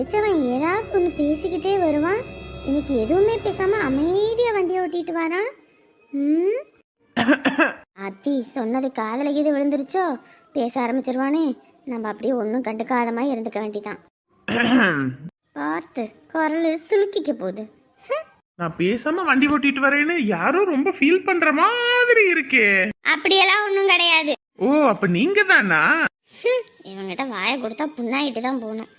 இழிச்சவன் ஏதாவது ஒன்று பேசிக்கிட்டே வருவான். இன்னைக்கு எதுவுமே பேசாம அமைதியா வண்டியை ஓட்டிட்டு வரான் ம்? அத்தி சொன்னது காதல கீது விழுந்துருச்சோ? பேச ஆரம்பிச்சிருவானே. நம்ம அப்படியே ஒன்றும் கண்டுக்காத மாதிரி இருந்துக்க வேண்டிதான். பார்த்து குரல் சுலுக்கிக்க போகுது. நான் பேசாம வண்டி ஓட்டிட்டு வரேன்னு யாரோ ரொம்ப ஃபீல் பண்ற மாதிரி இருக்கே. அப்படியெல்லாம் ஒன்றும் கிடையாது. ஓ அப்ப நீங்க தானா இவங்கிட்ட வாயை கொடுத்தா புண்ணாயிட்டு தான் போகணும்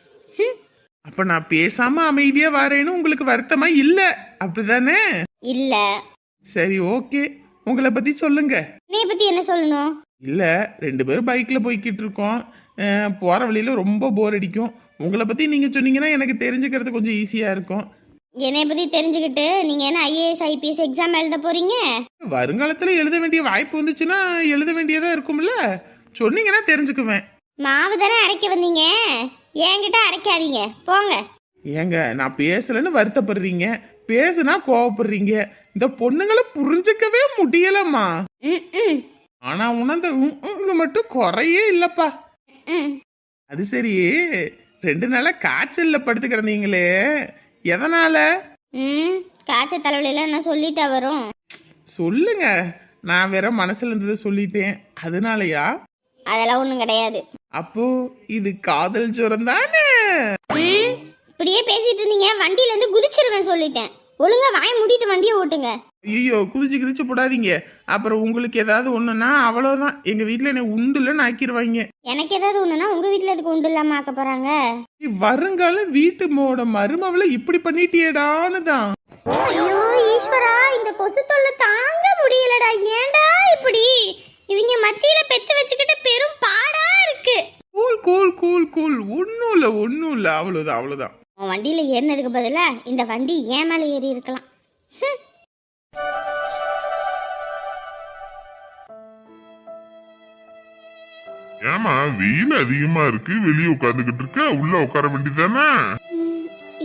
அப்ப நான் பேசாம அமைதியா வரேன்னு உங்களுக்கு வருத்தமா இல்ல. அப்படிதானே? இல்ல. சரி ஓகே. உங்களை பத்தி சொல்லுங்க. நீ பத்தி என்ன சொல்லணும்? இல்ல ரெண்டு பேரும் பைக்ல போய்கிட்டு இருக்கோம். அஹ், போற வழியில ரொம்ப போர் அடிக்கும். உங்களை பத்தி நீங்க சொன்னீங்கன்னா எனக்கு தெரிஞ்சுக்கிறது கொஞ்சம் ஈஸியா இருக்கும். என்னை பத்தி தெரிஞ்சுக்கிட்டு நீங்க என்ன ஐஏஎஸ் ஐபிஎஸ் எக்ஸாம் எழுத போறீங்க? வருங்காலத்துல எழுத வேண்டிய வாய்ப்பு வந்துச்சுன்னா எழுத வேண்டியதா இருக்கும்ல. சொன்னீங்கன்னா தெரிஞ்சுக்குவேன். மாவு தானே அரைக்க வந்தீங்க? என்கிட்ட அரைக்காதீங்க. போங்க. ஏங்க நான் பேசலன்னு வருத்தப்படுறீங்க. பேசுனா கோவப்படுறீங்க. இந்த பொண்ணுங்களை புரிஞ்சுக்கவே முடியலம்மா. ஆனா உணர்ந்த மட்டும் குறையே இல்லப்பா. அது சரி. ரெண்டு நாளா காய்ச்சல்ல படுத்து கிடந்தீங்களே. எதனால? ம் காய்ச்ச தலைவலியெல்லாம் நான் சொல்லிட்டா வரும். சொல்லுங்க. நான் வேற மனசுல இருந்ததை சொல்லிட்டேன். அதனாலயா? அதெல்லாம் ஒன்றும் கிடையாது. அப்போ இது காதல் ஜுரம் தானே? ம் இப்படியே பேசிட்டு இருந்தீங்க. வண்டியில இருந்து குதிச்சிருவேன் சொல்லிட்டேன். ஒழுங்கா வாய் மூடிட்டு வண்டியை ஓட்டுங்க. ஐயோ குதிச்சு குதிச்சு போடாதீங்க. அப்புறம் உங்களுக்கு ஏதாவது ஒண்ணுன்னா அவ்வளவுதான். எங்க வீட்டுல என்னை உண்டுலன்னு ஆக்கிடுவாங்க எனக்கு ஏதாவது ஒண்ணுனா உங்க வீட்ல எதுக்கு உண்டு இல்லாம ஆக்க போறாங்க வருங்கால வீட்டு மோட மருமவளை இப்படி பண்ணிட்டியேடான்னு தான். ஐயோ ஈஸ்வரா இந்த கொசு தொல்லை தாங்க முடியலடா. ஏன்டா இப்படி? இவங்க மத்தியில பெத்து வச்சுக்கிட்டு பெரும் பாடா இருக்கு கூல் கூல் ஒன்றும் இல்லை ஒன்றும் இல்லை. அவ்வளோதான் அவ்வளோதான் உன் வண்டியில ஏறினதுக்கு பதிலா இந்த வண்டி ஏன் மேல ஏறி இருக்கலாம். ஏமா வெயில் அதிகமா இருக்கு வெளியே உட்காந்துக்கிட்டு இருக்க உள்ள உட்கார வேண்டியதானே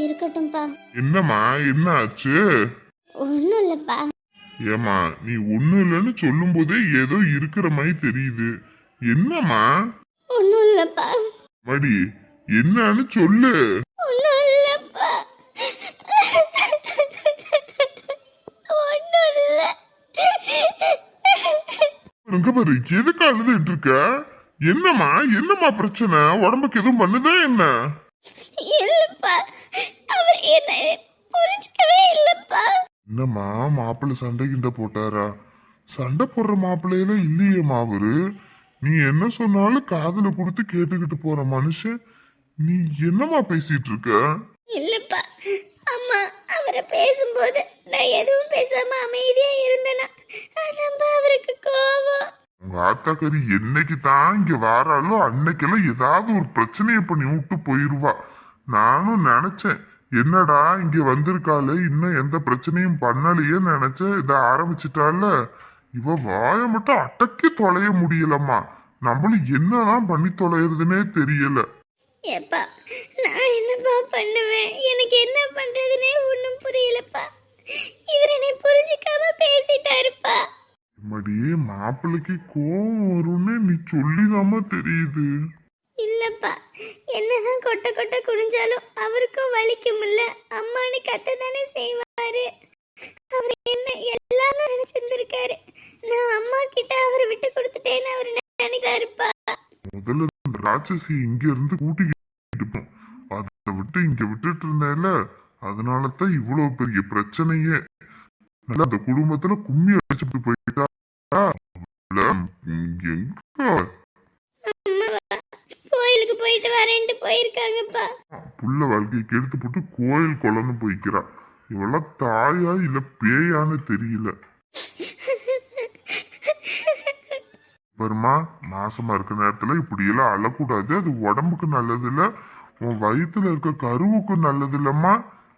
இருக்கட்டும்பா. என்னம்மா என்ன ஆச்சு? ஒன்றும் இல்லைப்பா. ஏமா நீ ஒண்ணு இல்லைன்னு சொல்லும் போதே ஏதோ இருக்கிற மாதிரி தெரியுது. என்னம்மா? ஒன்றும் இல்லைப்பா. மடி என்னன்னு சொல்லு. இங்க பாரு எதுக்கு அழுதுட்டு இருக்க? என்னம்மா என்னம்மா பிரச்சனை? உடம்புக்கு எதுவும் பண்ணுதா என்ன? என்னம்மா மாப்பிள்ளை சண்டை கிண்ட போட்டாரா? சண்டை போடுற மாப்பிள்ளையெல்லாம் இல்லையேம்மா அவரு? நீ என்ன சொன்னாலும் காதுல கொடுத்து கேட்டுக்கிட்டு போற மனுஷன்? நீ என்னம்மா பேசிட்டு இருக்க இல்லப்பா. அம்மா அவரை பேசும்போது நான் எதுவும் பேசாம அமைதியா இருந்தேனா? அவருக்கு கோபம். உங்க ஆத்தாக்கறி என்னைக்கு தான் இங்க வாராலோ அன்னைக்கெல்லாம் ஏதாவது ஒரு பிரச்சனையை பண்ணி விட்டு போயிருவா. நானும் நினைச்சேன் என்னடா இங்க வந்திருக்காளே இன்னும் எந்த பிரச்சனையும் பண்ணலையே நினைச்சேன் இத ஆரம்பிச்சிட்டால இவ வாய மட்டும் அடக்கி தொலைய முடியலம்மா. நம்மளும் என்னதான் பண்ணி தொலைறதுனே தெரியல. ஏப்பா நான் என்னப்பா பண்ணுவேன்? எனக்கு என்ன பண்றதுனே ஒன்றும் புரியலப்பா. இவர் என்னை புரிஞ்சுக்காம பேசிட்டாருப்பா. மடியே மாப்பிள்ளைக்கு கோவம் வரும்னு நீ சொல்லிதாம்மா தெரியுது. இல்லப்பா என்னதான் கொட்ட கொட்ட குனிஞ்சாலும் அவருக்கும் வலிக்கும்ல அம்மானு கத்த தானே செய்வாரு. அவர் என்ன எல்லாமே நினைச்சிருந்திருக்காரு. நான் அம்மா கிட்ட அவரை விட்டு கொடுத்துட்டேன்னு அவர் நினைக்கிறாருப்பா? முதல்ல இந்த ராட்சசி இங்க இருந்து கூட்டிக்கிட்டு போ. அதை விட்டு இங்க விட்டுட்டு இருந்தேல அதனால தான் இவ்வளவு பெரிய பிரச்சனையே. நல்லா அந்த குடும்பத்துல கும்மி அடிச்சுட்டு போயிட்டா? கோயிலுக்கு போயிட்டு வரேன்ட்டு போயிருக்காங்கப்பா. புள்ள வாழ்க்கையை கெடுத்து போட்டு கோயில் குளம்னு போய்க்கிறா. இவெல்லாம் தாயா இல்ல பேயான்னு தெரியல. வருமா? மாசமா இருக்க நேரத்துல இப்படி எல்லாம் அழக்கூடாது. அது உடம்புக்கு நல்லது இல்ல உன் வயித்துல இருக்க கருவுக்கு நல்லது இல்லம்மா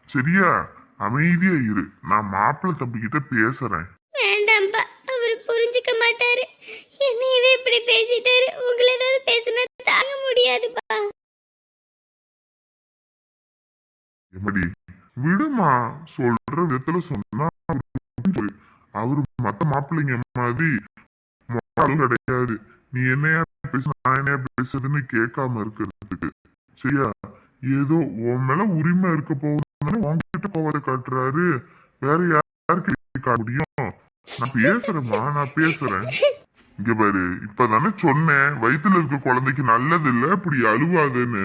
சரியா? அமைதியா இரு. நான் மாப்பிள்ளை தம்பி கிட்ட பேசுறேன். வேண்டாம்ப்பா. அவர் புரிஞ்சுக்க மாட்டாரு. என்னையவே இப்படி பேசிட்டாரு. உங்களை ஏதாவது பேசினா தாங்க முடியாதுப்பா. எப்படி விடுமா. சொல்ற விதத்துல சொன்னா. அவரு மத்த மாப்பிள்ளைங்க மாதிரி மொட்டாலும் கிடையாது. நீ என்னையா பேசு நான் என்னையா பேசுறதுன்னு கேட்காம இருக்கிறதுக்கு. சரியா? ஏதோ உன் மேல உரிமை இருக்க போகுதுன்னு உன்கிட்ட கோவத்தை காட்டுறாரு. வேற யாருக்கு காட்ட முடியும்? நான் பேசுறேம்மா நான் பேசுறேன். இங்க பாரு இப்பதானே சொன்னேன் வயித்துல இருக்க குழந்தைக்கு நல்லது இல்ல இப்படி அழுவாதுன்னு.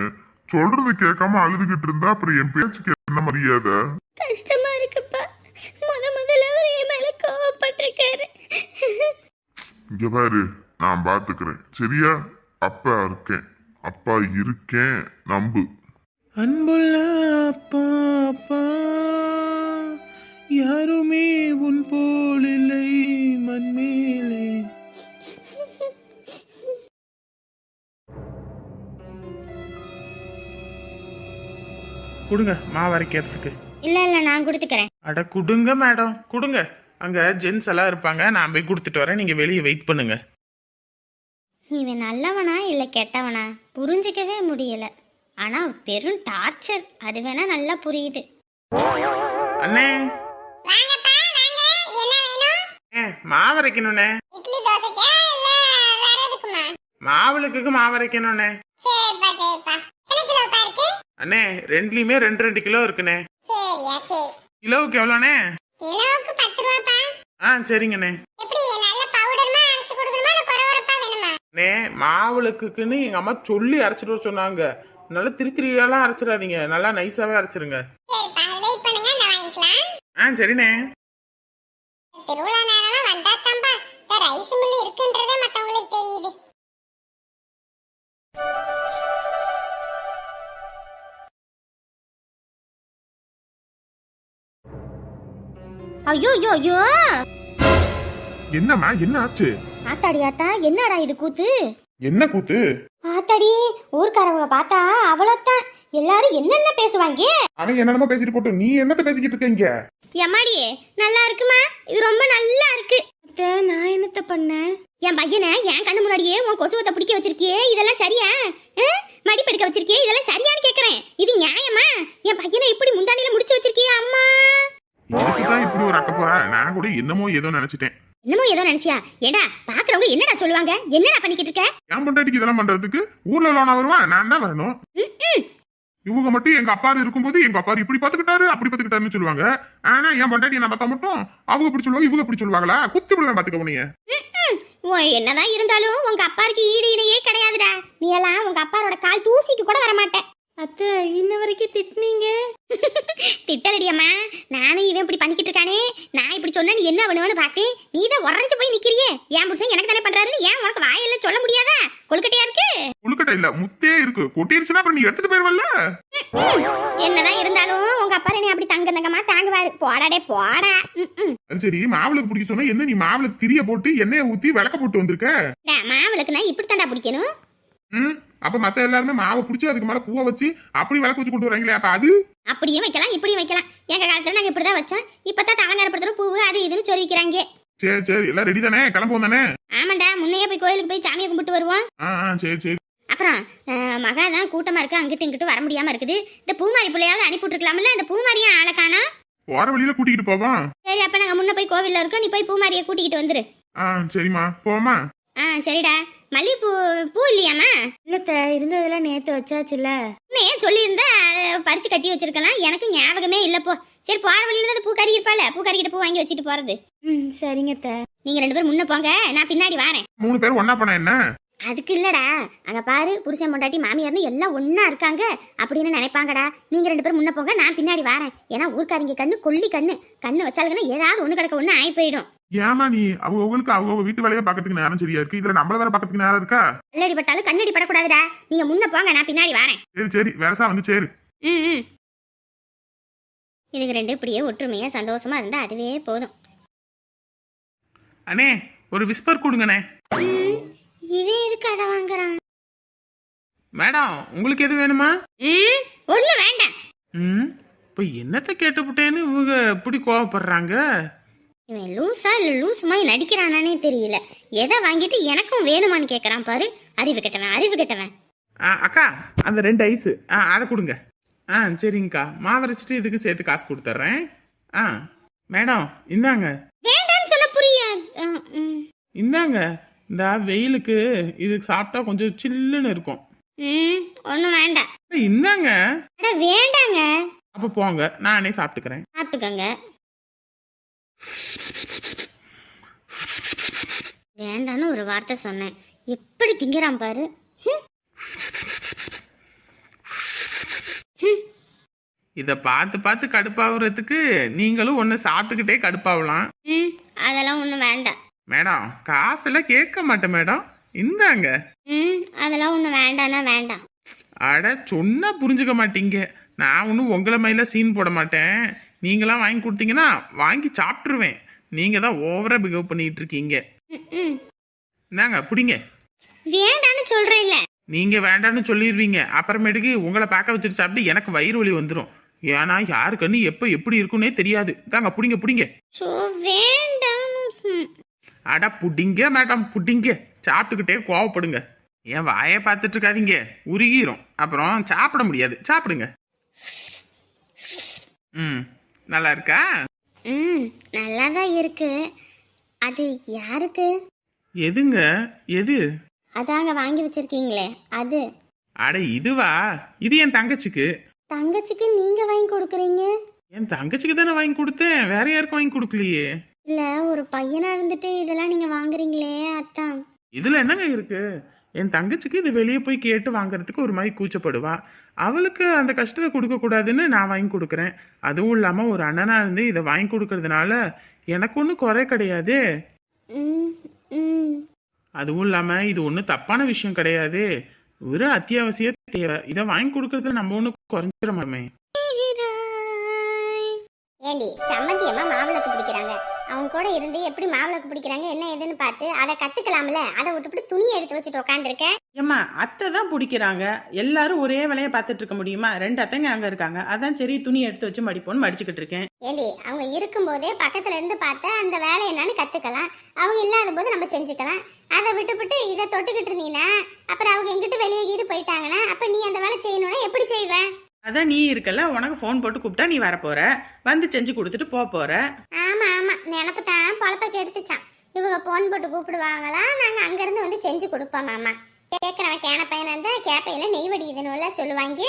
சொல்றது கேட்காம அழுதுகிட்டு இருந்தா அப்புறம் என் பேச்சுக்கு என்ன மரியாதை? கஷ்டமா இருக்குப்பா. முத முதல்ல அவர் என் மேல கோவப்பட்டிருக்காரு. இங்க பாரு நான் பாத்துக்கிறேன். சரியா? அப்பா இருக்கேன். அப்பா இருக்கேன். நம்பு. அன்புள்ள அப்பா அப்பா யாருமே உன் போல் இல்லை மண்மேலே கொடுங்க மாவு அரைக்கிறதுக்கு. இல்ல இல்ல நான் கொடுத்துக்கிறேன். அட கொடுங்க மேடம். கொடுங்க. அங்க ஜென்ஸ் எல்லாம் இருப்பாங்க. நான் போய் கொடுத்துட்டு வரேன். நீங்க வெளியே வெயிட் பண்ணுங்க. இவன் நல்லவனா இல்ல கெட்டவனா? புரிஞ்சிக்கவே முடியல. ஆனா பெரும் டார்ச்சர் அது வேணா நல்லா புரியுது. அண்ணே. வாங்கப்பா வாங்க. என்ன வேணும்? ஏ மாவு அரைக்கணுண்ணே இட்லி தோசைக்கா இல்ல வேற எதுக்குமா? மாவுளுக்கு மாவு அரைக்கணுண்ணே சரிப்பா சரிப்பா. எத்தனை கிலோப்பா இருக்கு? அண்ணே ரெண்டுலயுமே ரெண்டு ரெண்டு கிலோ இருக்குண்ணே. சரியா சரி. கிலோவுக்கு எவ்வளோண்ணே? கிலோவுக்கு பத்து ரூபாப்பா. ஆ சரிங்கண்ணே. எப்படி நல்ல பவுடர்மா அரைச்சு கொடுக்கணுமா இல்ல பரவரப்பா வேணுமா? அண்ணே மாவுளுக்குன்னு எங்க அம்மா சொல்லி அரைச்சிட்டு வர சொன்னாங்க. நல்லா திரி திரியாலாம் அரைச்சிடாதீங்க. நல்லா நைஸாவே அரைச்சிருங்க. சரிப்பா வெயிட் பண்ணுங்க நான் வாங்கிக்கலாம். ஆ சரிண்ணே. திருவிழா ஐயோ ஐயோ ஐயோ. என்னம்மா என்ன ஆச்சு? ஆத்தாடி ஆத்தா என்னடா இது கூத்து? என்ன கூத்து? ஆத்தாடி ஊர்க்காரவங்க பார்த்தா அவ்வளோத்தான் எல்லாரும் என்னென்ன பேசுவாங்க? அவன் என்னென்னமோ பேசிட்டு போட்டு நீ என்னத்த பேசிக்கிட்டு இருக்கீங்க எம்மாடி நல்லா இருக்குமா? இது ரொம்ப நல்லா இருக்கு. நான் என்னத்த பண்ணேன்? என் பையனை என் கண்ணு முன்னாடியே உன் கொசுவத்தை பிடிக்க வச்சிருக்கியே இதெல்லாம் சரியா? ஆ? மடிப்பெடுக்க வச்சிருக்கியே இதெல்லாம் சரியான்னு கேக்குறேன். இது நியாயமா? என் பையனை இப்படி முந்தானில முடிச்சு வச்சிருக்கியே அம்மா? இதுக்குதான் இப்படி ஒரு அக்க போறா. நான் கூட என்னமோ ஏதோ நினைச்சிட்டேன். என்னமோ ஏதோ நினைச்சியா? ஏடா பாக்குறவங்க என்னடா சொல்லுவாங்க? என்னடா பண்ணிக்கிட்டு இருக்க? என் பொண்டாட்டிக்கு இதெல்லாம் பண்றதுக்கு ஊர்ல உள்ளவனா வருவான் நான் தான் வரணும். இவங்க மட்டும் எங்க அப்பா இருக்கும்போது எங்க அப்பா இப்படி பாத்துக்கிட்டாரு அப்படி பாத்துக்கிட்டாருன்னு சொல்லுவாங்க. ஆனா என் பொண்டாட்டி நான் பார்த்தா மட்டும் அவங்க இப்படி சொல்லுவாங்க இவங்க இப்படி சொல்லுவாங்களா? குத்தி விடுவேன் பாத்துக்க நீங்க என்னதான் இருந்தாலும் உங்க அப்பாருக்கு ஈடு இணையே கிடையாதுடா. நீ எல்லாம் உங்க அப்பாரோட கால் தூசிக்கு கூட வர மாட்டேன் அத்தை இன்ன வரைக்கும் திட்டினீங்க. திட்டலடி அம்மா. நானும் இவன் இப்படி பண்ணிக்கிட்டு இருக்கானே. நான் இப்படி சொன்னா நீ என்ன பண்ணுவேன்னு பார்த்தேன் நீ தான் உறைஞ்சு போய் நிக்கிறியே. ஏன் புருஷன் எனக்கு தானே பண்றாருன்னு ஏன் உனக்கு வாயெல்லாம் சொல்ல முடியாதா? கொழுக்கட்டையா இருக்கு? உள்கட்டை இல்ல முத்தே இருக்கு. கொட்டிருச்சுன்னா அப்புறம் நீ எடுத்துட்டு போயிருவல்ல? என்னதான் இருந்தாலும் உங்க அப்பா நீ அப்படி தங்க தங்கமா தாங்குவாரு. போடாடே போடா. சரி மாவுளுக்கு பிடிக்க சொன்னா என்ன நீ மாவுல திரிய போட்டு எண்ணெயை ஊத்தி விளக்க போட்டு வந்திருக்க? டா, மாவுளுக்கு நான் இப்படி தாண்டா பிடிக்கணும் அப்ப மத்த எல்லாருமே மாவை பிடிச்சி அதுக்கு மேல பூவை வச்சு அப்படி விளக்க வச்சு கொண்டு வராங்களே அப்ப அது? அப்படியும் வைக்கலாம் இப்படியும் வைக்கலாம். எங்க காலத்துல நாங்க இப்படிதான் வச்சோம். இப்பதான் அலங்காரப்படுத்துற பூவு அது இதுன்னு சொல்லி வைக்கிறாங்க சரி சரி. எல்லாம் ரெடி தானே? கிளம்புவோம் தானே? ஆமாண்டா முன்னையே போய் கோயிலுக்கு போய் சாமியை கும்பிட்டு வருவோம். ஆ ஆ சரி சரி. அப்புறம் அஹ், மகா தான் கூட்டமா இருக்கு அங்கிட்டு இங்கிட்டு வர முடியாம இருக்குது. இந்த பூமாரி பிள்ளையாவது அனுப்பி விட்டுருக்கலாம்ல இந்த பூமாரியும் ஆளை காணா? போற வழியில கூட்டிகிட்டு போவோம் சரி அப்ப நாங்க முன்ன போய் கோவில்ல இருக்கோம் நீ போய் பூமாரியை கூட்டிக்கிட்டு வந்துரு. ஆ சரிம்மா. போமா ஆ சரிடா. மல்லிகைப்பூ பூ இல்லையாம்மா? இல்லத்த இருந்ததெல்லாம் நேத்து வச்சாச்சுல்ல. உன்னையே சொல்லியிருந்தா பறிச்சு கட்டி வச்சிருக்கலாம்? எனக்கு ஞாபகமே இல்ல போ. சரி போற வழியில தான் பூ கறி இருப்பால பூ கறிக்கிட்ட பூ வாங்கி வச்சுட்டு போறது. ம் சரிங்க நீங்க ரெண்டு பேரும் முன்ன போங்க நான் பின்னாடி வரேன். மூணு பேர் ஒன்னா போனா என்ன? அதுக்கு இல்லடா. அங்க பாரு புருஷன் பொண்டாட்டி மாமியார்னு எல்லாம் ஒண்ணா இருக்காங்க அப்படின்னு நினைப்பாங்கடா. நீங்க ரெண்டு பேரும் முன்ன போங்க நான் பின்னாடி வரேன். ஏன்னா ஊர்க்காரங்க கண்ணு கொல்லி கண்ணு. கண்ணு வச்சாலுங்கன்னா ஏதாவது ஒண்ணு கிடக்க ஒண்ணு ஆகி போயிடும். ஏமா நீ? அவங்க உங்களுக்கு அவங்க வீட்டு வேலையை பாக்கிறதுக்கு நேரம் சரியா இருக்கு? இதுல நம்மள வேற பாக்கிறதுக்கு நேரம் இருக்கா? கல்லடி பட்டாலும் கண்ணடி படக்கூடாதுடா நீங்க முன்ன போங்க நான் பின்னாடி வரேன். சரி சரி. வேறசா வந்து சரி. ம். இதுங்க ரெண்டு இப்படியே ஒற்றுமையா சந்தோஷமா இருந்தா அதுவே போதும். அண்ணே ஒரு விஸ்பர் கொடுங்கண்ணே. அதை வாங்குறான். மேடம் உங்களுக்கு எது வேணுமா? ம் ஒண்ணு வேண்டாம். ம் இப்ப என்னத்த கேட்டுப்புட்டேன்னு இவங்க இப்படி கோவப்படுறாங்க? இவன் லூஸா இல்ல லூஸ் மாதிரி நடிக்கிறானானே தெரியல. எதை வாங்கிட்டு எனக்கும் வேணுமான்னு கேக்குறான் பாரு. அறிவு கெட்டவன் அறிவு கெட்டவன். ஆ, அக்கா அந்த ரெண்டு ஐஸு. ஆ அதை கொடுங்க. ஆ சரிங்கக்கா. மாவரைச்சிட்டு இதுக்கு சேர்த்து காசு கொடுத்துட்றேன். ஆ மேடம் இந்தாங்க. வேண்டாம்னு சொன்ன புரியாது. ம், ம். இந்தாங்க. இந்த வெயிலுக்கு இது சாப்பிட்டா கொஞ்சம் சில்லுன்னு இருக்கும். ம் ஒன்றும் வேண்டாம். இந்தாங்க வேண்டாங்க. அப்ப போங்க நானே சாப்பிட்டுக்கிறேன். சாப்பிட்டுக்கோங்க. வேண்டான்னு ஒரு வார்த்தை சொன்னேன். எப்படி திங்கிறான் பாரு. இத பார்த்து பார்த்து கடுப்பாகுறதுக்கு நீங்களும் ஒன்னு சாப்பிட்டுக்கிட்டே கடுப்பாகலாம் அதெல்லாம் ஒன்றும் வேண்டாம். மேடம் காசெல்லாம் கேட்க மாட்டேன் மேடம். இந்தாங்க. ம் அதெல்லாம் ஒன்றும் வேண்டாம்னா வேண்டாம். அட சொன்னா புரிஞ்சுக்க மாட்டீங்க. நான் ஒன்றும் உங்களை மயில சீன் போட மாட்டேன். நீங்களாம் வாங்கி கொடுத்தீங்கன்னா வாங்கி சாப்பிட்ருவேன் நீங்க தான் ஓவரா பிஹேவ் பண்ணிட்டு இருக்கீங்க. ம், இந்தாங்க பிடிங்க. வேண்டான்னு சொல்கிறேன்ல நீங்க வேண்டாம்னு சொல்லிடுவீங்க. அப்புறமேட்டுக்கு உங்களை பார்க்க வச்சுட்டு சாப்பிட்டு எனக்கு வயிறு வலி வந்துடும் ஏன்னா யாரு கண்ணு எப்போ எப்படி இருக்குன்னே தெரியாது. தாங்க புடிங்க புடிங்க. ஸோ வேண்டாம். அட புடிங்க மேடம் புடிங்க. சாப்பிட்டுக்கிட்டே கோவப்படுங்க. என் வாயை பார்த்துட்டு இருக்காதீங்க. உருகிரும். அப்புறம் சாப்பிட முடியாது. சாப்பிடுங்க. ம் நல்லா இருக்கா? ம் நல்லா தான் இருக்கு. அது யாருக்கு? எதுங்க? எது? அதாங்க வாங்கி வச்சிருக்கீங்களே. அது. அட இதுவா? இது என் தங்கச்சிக்கு. தங்கச்சிக்கு நீங்க வாங்கி கொடுக்குறீங்க? என் தங்கச்சிக்கு தானே வாங்கி கொடுத்தேன். வேற யாருக்கும் வாங்கி கொடுக்கலையே. இல்ல ஒரு பையனா இருந்துட்டு இதெல்லாம் நீங்க வாங்குறீங்களே அத்தான். இதுல என்னங்க இருக்கு? என் தங்கச்சிக்கு இது வெளியே போய் கேட்டு வாங்குறதுக்கு ஒரு மாதிரி கூச்சப்படுவா. அவளுக்கு அந்த கஷ்டத்தை கொடுக்க கூடாதுன்னு நான் வாங்கி கொடுக்குறேன். அதுவும் இல்லாம ஒரு அண்ணனா இருந்து இதை வாங்கி கொடுக்கறதுனால எனக்கு ஒன்றும் குறை கிடையாது. அதுவும் இல்லாம இது ஒன்றும் தப்பான விஷயம் கிடையாது. ஒரு அத்தியாவசிய தேவை. இதை வாங்கி கொடுக்கறதுல நம்ம ஒன்றும் குறைஞ்சிட மாட்டோமே. ஏண்டி சம்மந்தி அம்மா மாவிளக்கு பிடிக்கிறாங்க. அவங்க கூட இருந்து எப்படி மாவிளக்கு பிடிக்கிறாங்க என்ன ஏதுன்னு பார்த்து அதை கத்துக்கலாம்ல? அதை விட்டுவிட்டு துணியை எடுத்து வச்சுட்டு உட்காந்துருக்க ஏம்மா அத்தை தான் பிடிக்கிறாங்க. எல்லாரும் ஒரே வேலையை பார்த்துட்டு இருக்க முடியுமா? ரெண்டு அத்தைங்க அங்கே இருக்காங்க. அதான் சரி துணி எடுத்து வச்சு மடிப்போன்னு மடிச்சுக்கிட்டு இருக்கேன். ஏண்டி அவங்க இருக்கும்போதே பக்கத்துல இருந்து பார்த்தா அந்த வேலை என்னன்னு கத்துக்கலாம். அவங்க இல்லாத போது நம்ம செஞ்சுக்கலாம். அதை விட்டுவிட்டு இதை தொட்டுக்கிட்டு இருந்தீங்கன்னா அப்புறம் அவங்க எங்கிட்ட வெளியே கீது போயிட்டாங்கன்னா அப்ப நீ அந்த வேலை செய்யணும்னா எப்படி செய்வ? அதான் நீ இருக்கல உனக்கு ஃபோன் போட்டு கூப்பிட்டா நீ வரப்போற. வந்து செஞ்சு கொடுத்துட்டு போக போற. ஆமா ஆமா. நினப்பு தான் பொழப்ப கெடுத்துச்சான் இவங்க போன் போட்டு கூப்பிடுவாங்களா? நாங்க அங்க இருந்து வந்து செஞ்சு கொடுப்போம் மாமா. கேட்கறவன் கேன பையனா இருந்தா கேப்பையில நெய் வடியுதுன்னு சொல்லுவாங்க.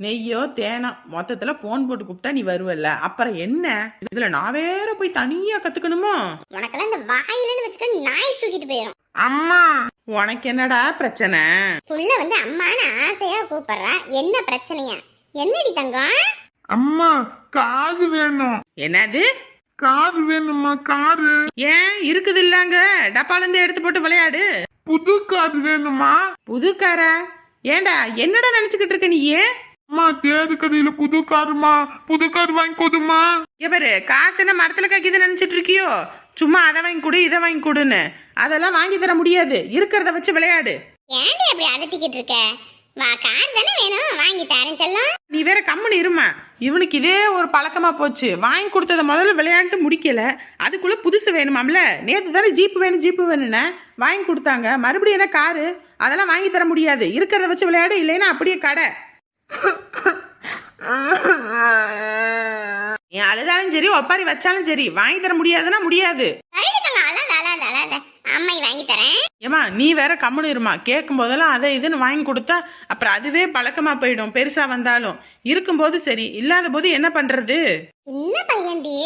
நெய்யோ தேனோ மொத்தத்துல ஃபோன் போட்டு கூப்பிட்டா நீ வருவல்ல. அப்புறம் என்ன? இதுல நான் வேற போய் தனியா கத்துக்கணுமோ? உனக்கெல்லாம் இந்த வாயிலன்னு வச்சுக்க நாய் தூக்கிட்டு போயிடும் அம்மா! உனக்கு என்னடா பிரச்சனை? புள்ள வந்து அம்மான்னு ஆசையா கூப்பிடுறா. என்ன பிரச்சனையா? என்னடி தங்கம்? அம்மா காது வேணும். என்னது? கார் வேணுமா காரு. ஏன்? இருக்குது இல்லங்க. டப்பால இருந்து எடுத்து போட்டு விளையாடு. புது கார் வேணுமா புது காரா? ஏண்டா என்னடா நினைச்சுக்கிட்டு இருக்க நீ ஏன்? அம்மா தேடு கடையில புது காருமா புது கார் வாங்கி கொடுமா எவரு காசு என்ன மரத்துல காக்கிது நினைச்சிட்டு இருக்கியோ? சும்மா அதை வாங்கி கொடு இதை வாங்கி கொடுன்னு. அதெல்லாம் வாங்கி தர முடியாது. இருக்கிறத வச்சு விளையாடு. ஏன்டி அப்படி அதட்டிக்கிட்டு இருக்க? வா கார் தானே வேணும்? வாங்கி தரேன் செல்லம். நீ வேற கம்முன்னு இருமா. இவனுக்கு இதே ஒரு பழக்கமா போச்சு. வாங்கி கொடுத்தத முதல்ல விளையாண்டு முடிக்கல. அதுக்குள்ள புதுசு வேணுமாம்ல? நேத்து தானே ஜீப்பு வேணும் ஜீப்பு வேணும்னு வாங்கி கொடுத்தாங்க. மறுபடியும் என்ன காரு? அதெல்லாம் வாங்கி தர முடியாது. இருக்கிறத வச்சு விளையாடு இல்லைன்னா அப்படியே கடை. நீ அழுதாலும் சரி ஒப்பாரி வச்சாலும் சரி வாங்கி தர முடியாதுன்னா முடியாது. அழாத அழாத அழாத. அம்மை வாங்கி தரேன். ஏமா நீ வேற கம்முன்னு இருமா. கேட்கும் போதெல்லாம் அதை இதுன்னு வாங்கி கொடுத்தா அப்புறம் அதுவே பழக்கமா போயிடும் பெருசா வந்தாலும். இருக்கும்போது சரி இல்லாத போது என்ன பண்றது? சின்ன பையன்டி?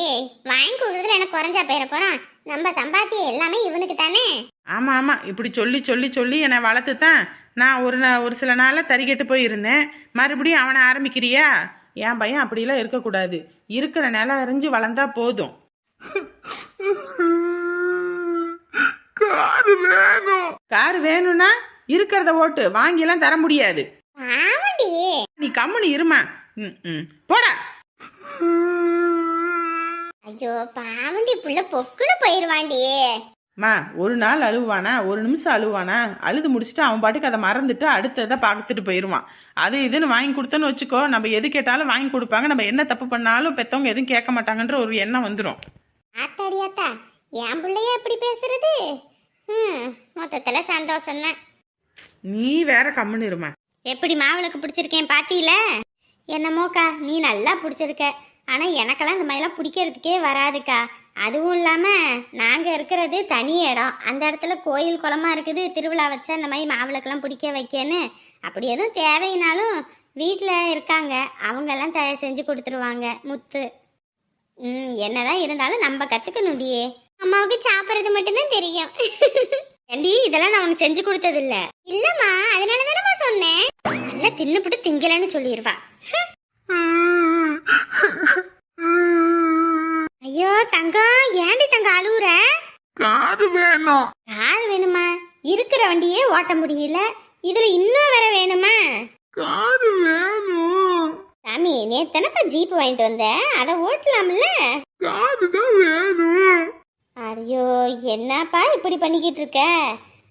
வாங்கி கொடுக்குறதுல எனக்கு குறைஞ்சா போயிட போறான்? நம்ம சம்பாத்தியம் எல்லாமே இவனுக்கு தானே? ஆமா ஆமா. இப்படி சொல்லி சொல்லி சொல்லி என்னை வளர்த்து தான் நான் ஒரு நா- ஒரு சில நாள்ல தறிக்கெட்டு போயிருந்தேன். மறுபடியும் அவனை ஆரம்பிக்கிறியா? என் பையன் அப்படிலாம் இருக்கக்கூடாது. இருக்கிற நிலம் அறிஞ்சு வளர்ந்தா போதும். காரு வேணும். கார் வேணும்னா இருக்கிறத ஓட்டு. வாங்கிலாம் தர முடியாது. நீ கம்முன்னு இருமா. ம் ம். போடா. ஐயோ பாவண்டி புள்ள பொக்குன்னு போயிருவாண்டி. மா ஒரு நாள் அழுவானா? ஒரு நிமிஷம் அழுவானா? அழுது முடிச்சுட்டு அவன் பாட்டுக்கு அதை மறந்துட்டு அடுத்ததை பார்த்துட்டு போயிடுவான் அது இதுன்னு வாங்கி கொடுத்தோன்னு வச்சுக்கோ. நம்ம எது கேட்டாலும் வாங்கி கொடுப்பாங்க. நம்ம என்ன தப்பு பண்ணாலும் பெத்தவங்க எதுவும் கேட்க மாட்டாங்கன்ற ஒரு எண்ணம் வந்துடும் ஆத்தாடி ஆத்தா. என் பிள்ளைய எப்படி பேசுறது? ம் மொத்தத்துல சந்தோஷம்தான். நீ வேற கம்முன்னு இருமா. எப்படி மாவிளக்கு பிடிச்சிருக்கேன் பாத்தியில என்னமோக்கா நீ நல்லா பிடிச்சிருக்க. ஆனா எனக்கெல்லாம் இந்த மாதிரிலாம் பிடிக்கிறதுக்கே வராதுக்கா. அதுவும் இல்லாமல் நாங்கள் இருக்கிறது தனி இடம். அந்த இடத்துல கோயில் குளமா இருக்குது திருவிழா வச்சா இந்த மாதிரி மாவிளக்கெல்லாம் பிடிக்க வைக்கன்னு. அப்படி எதுவும் தேவைனாலும் வீட்டில் இருக்காங்க. அவங்கெல்லாம் த செஞ்சு கொடுத்துருவாங்க முத்து. ம் என்னதான் இருந்தாலும் நம்ம கற்றுக்கணுடியே அம்மாவுக்கு சாப்பிட்றது மட்டும்தான் தெரியும். ஏண்டி இதெல்லாம் நான் உனக்கு செஞ்சு கொடுத்தது இல்ல இல்லம்மா அதனால தானம்மா சொன்னேன். நல்லா தின்னுபிட்டு திங்கலன்னு சொல்லிடுவா ஐயோ தங்கம் ஏண்டி தங்கம் அழுவுற? காரு வேணும். கார் வேணுமா? இருக்கிற வண்டியே ஓட்ட முடியல. இதுல இன்னும் வேற வேணுமா? காரு வேணும். சாமி நேத்தனப்பா ஜீப் வாங்கிட்டு வந்த? அதை ஓட்டலாம்ல? காரு தான் வேணும். ஐயோ என்னப்பா இப்படி பண்ணிக்கிட்டு இருக்க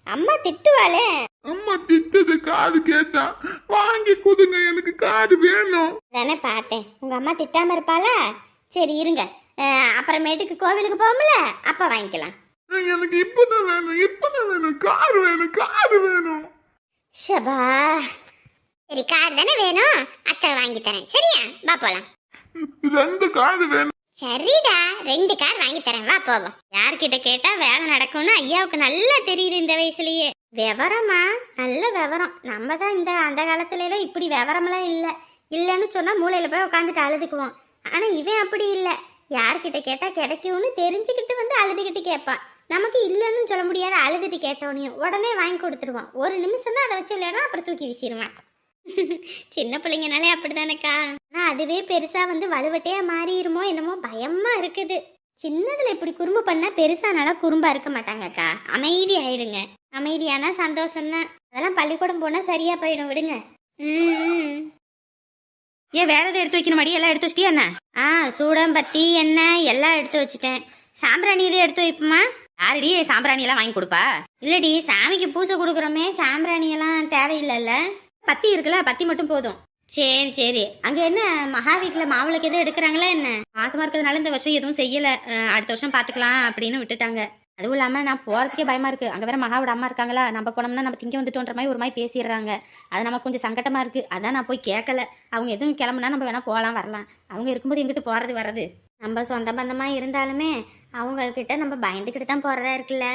அம்மா திட்டுவாளே. அம்மா திட்டது காது கேட்டா. வாங்கி குதுங்க எனக்கு காரு வேணும். தானே பார்த்தேன். உங்க அம்மா திட்டாம இருப்பாளா? சரி இருங்க. அஹ், அப்புறமேட்டுக்கு கோவிலுக்கு போகும்ல அப்ப வாங்கிக்கலாம். எனக்கு இப்பதான் வேணும் இப்பதான் வேணும். காரு வேணும் காரு வேணும். ஷபா. சரி கார் தானே வேணும்? அத்தை வாங்கி தரேன். சரியா? வா போலாம். ரெண்டு காரு வேணும். சரிடா ரெண்டு கார் வாங்கி தரேன். வா போவோம். யார்கிட்ட கேட்டா வேலை நடக்கும்னு ஐயாவுக்கு நல்லா தெரியுது இந்த வயசுலயே. விவரமா? நல்ல விவரம். நம்ம தான் இந்த அந்த காலத்துல எல்லாம் இப்படி விவரம்லாம் இல்லை. இல்லைன்னு சொன்னா மூளையில போய் உட்காந்துட்டு அழுதுக்குவோம். ஆனா இவன் அப்படி இல்லை. யார்கிட்ட கேட்டா கிடைக்கும்னு தெரிஞ்சுக்கிட்டு வந்து அழுதுகிட்டு கேட்பான். நமக்கு இல்லைன்னு சொல்ல முடியாத அழுதுட்டு கேட்டோனையும் உடனே வாங்கி கொடுத்துருவான். ஒரு நிமிஷம் தான் அதை வச்சு விளையாடும் அப்புறம் தூக்கி வீசிடுவான் சின்ன பிள்ளைங்கனாலே அப்படிதானேக்கா. ஆனா அதுவே பெருசா வந்து வலுவட்டையா மாறிடுமோ என்னமோ பயமா இருக்குது. சின்னதுல இப்படி குறும்பு பண்ணா பெருசானால குறும்பா இருக்க மாட்டாங்கக்கா. அமைதி ஆயிடுங்க. அமைதியானா சந்தோஷம்தான். அதெல்லாம் பள்ளிக்கூடம் போனா சரியா போயிடும் விடுங்க. ம் ஏன் வேற எதுவும் எடுத்து வைக்கணும் எல்லாம் எடுத்து வச்சிட்டியா என்ன? ஆ சூடம்பத்தி எண்ணெய் எல்லாம் எடுத்து வச்சுட்டேன். சாம்பிராணி இதை எடுத்து வைப்புமா? யாரடி சாம்பிராணி எல்லாம் வாங்கி கொடுப்பா? இல்லடி சாமிக்கு பூசை கொடுக்குறோமே சாம்பிராணி எல்லாம் தேவையில்லைல்ல. பத்தி இருக்குல்ல பத்தி மட்டும் போதும். சரி சரி. அங்க என்ன மகா வீட்டுல மாவிளக்கு எதுவும் எடுக்கிறாங்களா என்ன? மாசமா இருக்கிறதுனால இந்த வருஷம் எதுவும் செய்யல. அடுத்த வருஷம் பாத்துக்கலாம் அப்படின்னு விட்டுட்டாங்க. அதுவும் இல்லாம நான் போறதுக்கே பயமா இருக்கு. அங்க வேற மகாவோட அம்மா இருக்காங்களா? நம்ம போனோம்னா நம்ம திங்க வந்துட்டோன்ற மாதிரி ஒரு மாதிரி பேசிடுறாங்க. அது நமக்கு கொஞ்சம் சங்கட்டமா இருக்கு. அதான் நான் போய் கேட்கல அவங்க எதுவும் கிளம்புனா நம்ம வேணா போகலாம் வரலாம். அவங்க இருக்கும்போது எங்கிட்டு போறது வர்றது? நம்ம சொந்த பந்தமா இருந்தாலுமே அவங்கக்கிட்ட நம்ம பயந்துக்கிட்டு தான் போறதா இருக்குல்ல.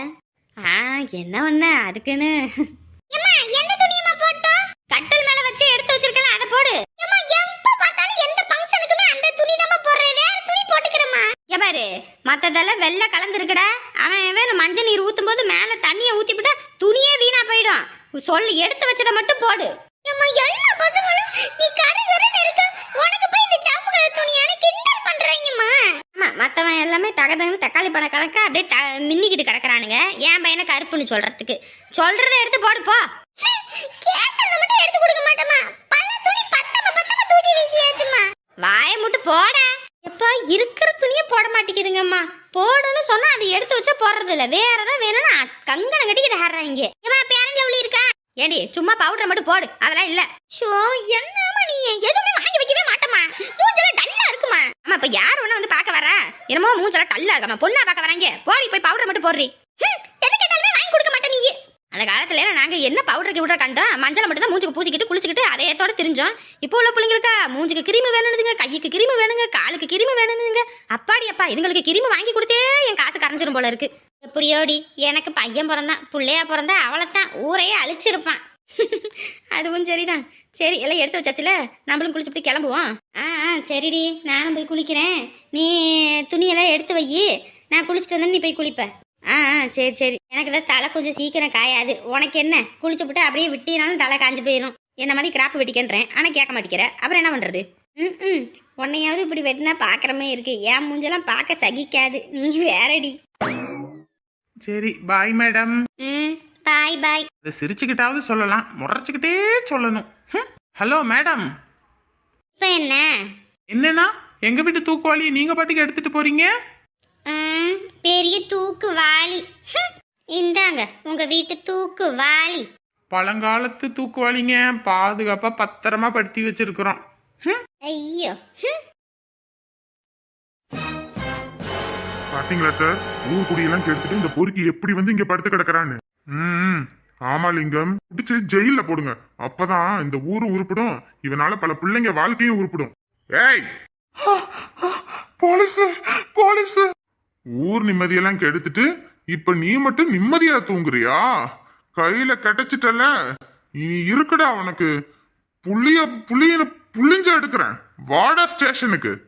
ஆ என்ன ஒண்ண? அதுக்குன்னு. போட்டோம்? கட்டல் மேல வச்சு எடுத்து வச்சிருக்கல அத போடு. எப்ப பார்த்தாலும் எந்த ஃபங்க்ஷனுக்குமே அந்த துணி தான் போடுறதே வேற துணி போட்டுக்கிறேமா ஏ பாரு மத்ததெல்லாம் வெள்ளை கலந்துருக்குடா. அவன் வேணும் மஞ்சள் நீர் ஊத்தும் போது மேல தண்ணியை ஊத்தி விட்டா துணியே வீணா போயிடும். சொல்லு எடுத்து வச்சதை மட்டும் போடு. ஏமா எல்லா பசங்களும் நீ கரு கருன்னு இருக்க. உனக்கு போய் இந்த சாப்பு கலர் துணியான கிண்டல் பண்றாங்கம்மா ஆமா மத்தவன் எல்லாமே தகதங்க தக்காளி பழம் கலக்க அப்படியே த மின்னிக்கிட்டு கிடக்குறானுங்க. என் பையனை கருப்புன்னு சொல்றதுக்கு. சொல்றதை எடுத்து போடு போ. வாயை முட்டு போட. எப்பா இருக்கிற துணியை போட மாட்டேங்குதுங்கம்மா. போடுன்னு சொன்னா அதை எடுத்து வச்சா போடுறது இல்ல வேற ஏதாவது வேணும்னா கங்கணம் கட்டிக்கிட்டு ஹாடுறாங்க ஏமா பேரண்ட்ல உள்ள இருக்கா? ஏடி சும்மா பவுடரை மட்டும் போடு. அதெல்லாம் இல்ல. ஷோ என்னம்மா நீ? எதுவுமே வாங்கி வைக்கவே மாட்டேமா மூஞ்சல டல்லா இருக்குமா? ஆமா இப்ப யார் ஒண்ணு வந்து பார்க்க வரா? என்னமோ மூஞ்சல கல்லா இருக்காம பொண்ணா பார்க்க வராங்க. போடி போய் பவுடர் மட்டும் போடுறி. எது கேட்டாலுமே வாங்கி கொடுக்க மாட்டே நீ? அந்த காலத்துல நாங்கள் நாங்க என்ன பவுடர் கிவுடர் கண்டோம்? மஞ்சளை மட்டும் தான் மூஞ்சுக்கு பூசிக்கிட்டு குளிச்சுக்கிட்டு அதையத்தோட தெரிஞ்சோம். இப்போ உள்ள பிள்ளைங்களுக்கு மூஞ்சுக்கு கிருமி வேணுதுங்க கைக்கு கிருமி வேணுங்க காலுக்கு கிருமி வேணுங்க அப்பாடி அப்பா இதுங்களுக்கு கிருமி வாங்கி கொடுத்தே என் காசு கரைஞ்சிரும் போல இருக்கு. எப்படியோடி? எனக்கு பையன் பிறந்தான் பிள்ளையா பிறந்தா அவளைத்தான் ஊரையே அழிச்சிருப்பான். அதுவும் சரிதான். சரி எல்லாம் எடுத்து வச்சாச்சுல? நம்மளும் குளிச்சுட்டு கிளம்புவோம். ஆ ஆ சரிடி. நானும் போய் குளிக்கிறேன். நீ துணியெல்லாம் எடுத்து வை. நான் குளிச்சுட்டு வந்து நீ போய் குளிப்ப. ஆ ஆ சரி சரி. எனக்கு தான் தலை கொஞ்சம் சீக்கிரம் காயாது. உனக்கு என்ன? குளிச்சு விட்டு அப்படியே விட்டினாலும் தலை காஞ்சு போயிடும் என்ன மாதிரி கிராப் வெட்டிக்கன்றேன் ஆனா கேட்க மாட்டேங்கிற. அப்புறம் என்ன பண்றது? ம் ம். உன்னையாவது இப்படி வெட்டினா பார்க்குறமே இருக்கு. என் மூஞ்செல்லாம் பார்க்க சகிக்காது. நீ வேறடி. சரி பாய் மேடம் ம் பாய் பாய் இதை சிரிச்சுக்கிட்டாவது சொல்லலாம். முறைச்சுக்கிட்டே சொல்லணும். ஹலோ மேடம் இப்போ என்ன? என்னன்னா எங்க வீட்டு தூக்குவாளி நீங்க பாட்டுக்கு எடுத்துட்டு போறீங்க? ம், பெரிய தூக்கு வாளி. இந்தாங்க உங்க வீட்டு தூக்கு வாளி. பழங்காலத்து தூக்குவாளிங்க பாதுகாப்பா பத்திரமா படுத்தி வச்சிருக்கிறோம். ஐயோ. பாத்தீங்களா சார்? ஊர் குடியெல்லாம் கெடுத்துட்டு இந்த பொறுக்கி எப்படி வந்து இங்க படுத்து கிடக்குறான்னு. ம் ஆமா லிங்கம். பிடிச்சு ஜெயில போடுங்க. அப்பதான் இந்த ஊரும் உருப்பிடும். இவனால பல பிள்ளைங்க வாழ்க்கையும் உருப்பிடும். ஏய்! Police police. ஊர் நிம்மதியெல்லாம் கெடுத்துட்டு இப்ப நீ மட்டும் நிம்மதியா தூங்குறியா? கையில கிடைச்சிட்டல இனி இருக்குடா உனக்கு. புள்ளிய புள்ளிய புள்ளிஞ்ச எடுக்கிறேன். வாடா ஸ்டேஷனுக்கு.